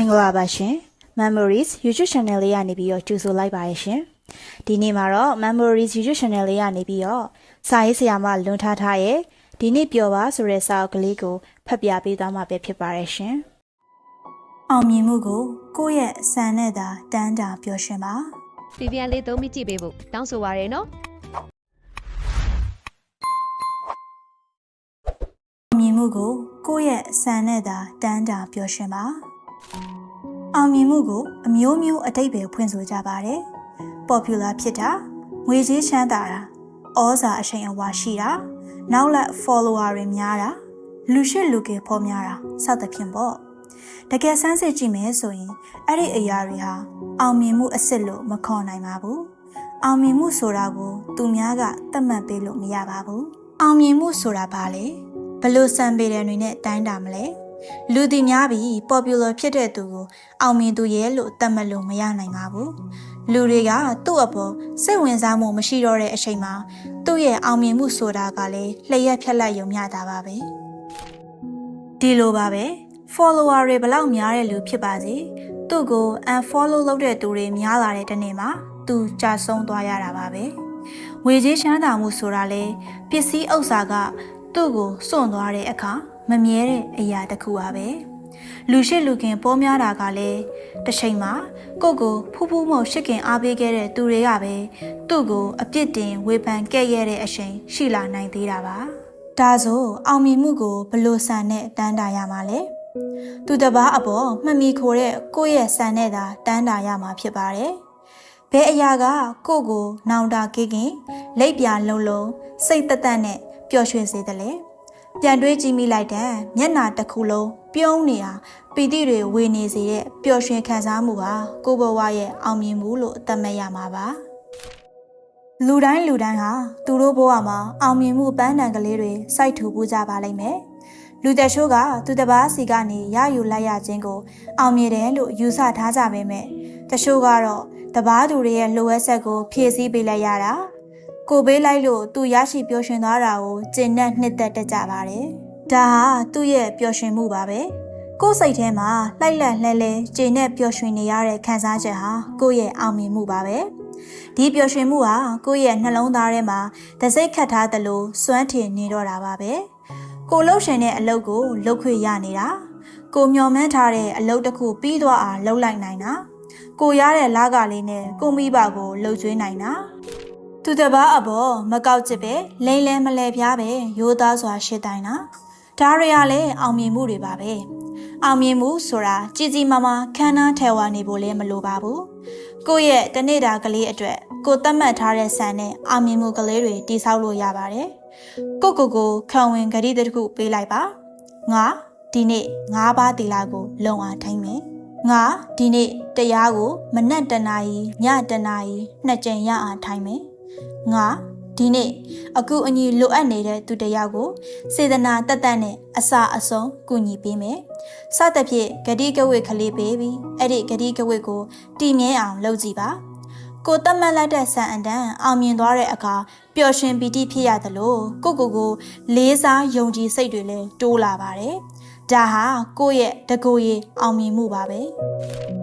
မင်္ဂလာပါရှင် Memories YouTube Channel လေးကနေပြီးတော့ကြိုဆိုလိုက်ပါရရှင်ဒီနေ့မှာတော့ Memories YouTube Channel လေးကနေပြီးတော့စာရေးဆရာမလွန်ထားထားရဲ့ဒီနေ့ပျော်ပါဆိုတဲ့စာအုပ်ကလေးကိုဖတ်ပြပေးသွားမှာပဲဖြစ်ပါရရှင်အောင်မြင်မှုကိုကိုယ့်ရဲ့စံနဲ့သာတန်းတာပျော်ရွှင်ပါပြပြန်လေးသုံးပြီးကြည့်ပေးဖို့တောင်းဆိုပါရယ်နော်အောင်မြင်မှုကိုကိုယ့်ရဲ့စံနဲ့သာတန်းတာပျော်ရွှင်ပါ အောင်မြင်မှုကိုအမျိုးမျိုးအတိတ်ပဲဖွင့်ဆိုကြပါတယ် popular ဖြစ်တာငွေကြေးချမ်းသာတာဩဇာအရှိန်အဝါရှိတာနောက်လက် follower တွေများတာလူရှိလူကေဖော်များတာစသဖြင့်ပေါ့တကယ်စမ်းစစ်ကြည့်မယ်ဆိုရင်အဲ့ဒီအရာတွေဟာအောင်မြင်မှုအစ်စ်လို့မခေါ်နိုင်ပါဘူးအောင်မြင်မှုဆိုတာကို သူများကသတ်မှတ်ပေးလို့မရပါဘူးအောင်မြင်မှုဆိုတာဘာလဲဘယ်လို့စံပေတယ်တွေနဲ့တိုင်းတာမလဲ လူသိများပြီး popular ဖြစ်တဲ့သူကိုအောင်မြင်သူရဲ့လို့သတ်မှတ်လို့မရနိုင်ပါဘူးလူတွေကသူ့အပေါ်စိတ်ဝင်စားမှုမရှိတော့တဲ့အချိန်မှာသူ့ရဲ့အောင်မြင်မှုဆိုတာကလည်းလျှက်ဖြက်လက်ယုံမျှတာပါပဲဒီလိုပါပဲ follower တွေဘလောက်များတဲ့လူဖြစ်ပါစေသူ့ကို unfollow လုပ်တဲ့သူတွေများလာတဲ့တနေ့မှာသူကြာဆုံးသွားရတာပါပဲဝေကြီးချမ်းသာမှုဆိုတာလေပစ္စည်းဥစ္စာကသူ့ကိုစွန့်သွားတဲ့အခါ မမြဲတဲ့အရာတစ်ခုပါပဲလူရှိလူခင်ပေါ်များတာကလည်းတစ်ချိန်မှာကိုယ့်ကိုဖူးဖူးမို့ရှစ်ခင်အားပေးခဲ့တဲ့သူတွေကပဲသူ့ကိုအပြစ်တင်ဝေဖန်ခဲ့ရတဲ့အချိန်ရှိလာနိုင်သေးတာပါဒါဆိုအောင်မြင်မှုကိုဘယ်လို့ဆန်နဲ့တန်းတာရမှာလဲသူတစ်ပါးအပေါ်မှတ်မိခိုတဲ့ကိုယ့်ရဲ့ဆန်နဲ့သာတန်းတာရမှာဖြစ်ပါတယ်ဘယ်အရာကကိုယ့်ကို နောင်တာကေးခင်လက်ပြလုံးလုံးစိတ်သက်သက်နဲ့ပျော်ရွှင်စေတယ်လေ ပြန်တွေးကြည့်မိလိုက်တဲ့မျက်နာတစ်ခုလုံးပြုံးနေတာပီတိတွေဝေနေစေတဲ့ပျော်ရွှင်ခံစားမှုဟာကိုယ့်ဘဝရဲ့အောင်မြင်မှုလို့သတ်မှတ်ရမှာပါလူတိုင်းလူတိုင်းဟာသူတို့ဘဝမှာအောင်မြင်မှုပန်းတန်ကလေးတွေစိုက်ထူပူကြပါလိမ့်မယ်လူသက်ရှိုးကသူတစ်ပါးစီကနေရယူလိုက်ရခြင်းကို အောင်မြင်တယ်လို့ယူဆထားကြပေမဲ့တရှိုးကတော့တပားသူတွေရဲ့လိုအပ်ချက်ကိုဖြည့်ဆည်းပေးလိုက်ရတာ ကိုပေးလိုက်လို့သူရရှိပျော်ရွှင်သွားတာကိုကျင့်နဲ့နှစ်သက်တတ်ကြပါတယ်ဒါဟာသူ့ရဲ့ပျော်ရွှင်မှုပါပဲကိုယ်စိတ်ထဲမှာလှိုက်လက်လှဲလဲကျင့်နဲ့ပျော်ရွှင်နေရတဲ့ခံစားချက်ဟာကိုယ့်ရဲ့အောင်မြင်မှုပါပဲဒီပျော်ရွှင်မှုဟာကိုယ့်ရဲ့နှလုံးသားထဲမှာသစိတ်ခတ်ထားသလိုစွမ်းထင်နေတော့တာပါပဲကိုလှုပ်ရှင်တဲ့အလုပ်ကိုလှုပ်ခွေရနေတာကိုမျော်မှန်းထားတဲ့အလုပ်တစ်ခုပြီးသွားအောင်လှုပ်လိုက်နိုင်တာကိုရတဲ့လကလေးနဲ့ကိုမိဘကိုလှုပ်ကျွေးနိုင်တာ သူတစ်ပါးအပေါ်မကောက်ချစ်ပဲလိမ့်လဲမလဲပြားပဲရိုးသားစွာရှစ်တိုင်းတာဒါတွေကလည်းအောင်မြင်မှုတွေပါပဲအောင်မြင်မှုဆိုတာကြည်ကြီးမားမားခမ်းနားထဲဝါနေဖို့လည်းမလိုပါဘူးကိုယ့်ရဲ့တနေ့တာကလေးအတွက်ကိုသတ်မှတ်ထားတဲ့ဆန်နဲ့အောင်မြင်မှုကလေးတွေတိဆောက်လို့ရပါတယ်ကိုကိုကိုခံဝင်ဂရီတစ်ခုပေးလိုက်ပါငါဒီနေ့၅ပါးတီလာကို လုံအောင်ထိုင်းမယ်ငါဒီနေ့တရားကို မနက်တနာရီညတနာရီနှစ်ကြိမ်ရအောင်ထိုင်းမယ် ငါဒီနေ့အခုအညီလိုအပ်နေတဲ့သူတယောက်ကိုစေတနာတက်တက်နဲ့အစာအဆုံးကူညီပေးမယ်။စသဖြင့်ဂတိကဝိကလေးပေးပြီးအဲ့ဒီဂတိကဝိကိုတည်မြဲအောင်လုပ်ကြည့်ပါ။ကိုတတ်မှတ်လိုက်တဲ့ဆန်အတန်အောင်မြင်သွားတဲ့အခါပျော်ရွှင်ပီတိဖြစ်ရသလိုကိုကိုကိုလေးစားယုံကြည်စိတ်တွေလည်းတိုးလာပါတယ်။ဒါဟာကိုယ့်ရဲ့တကူရဲ့အောင်မြင်မှုပါပဲ။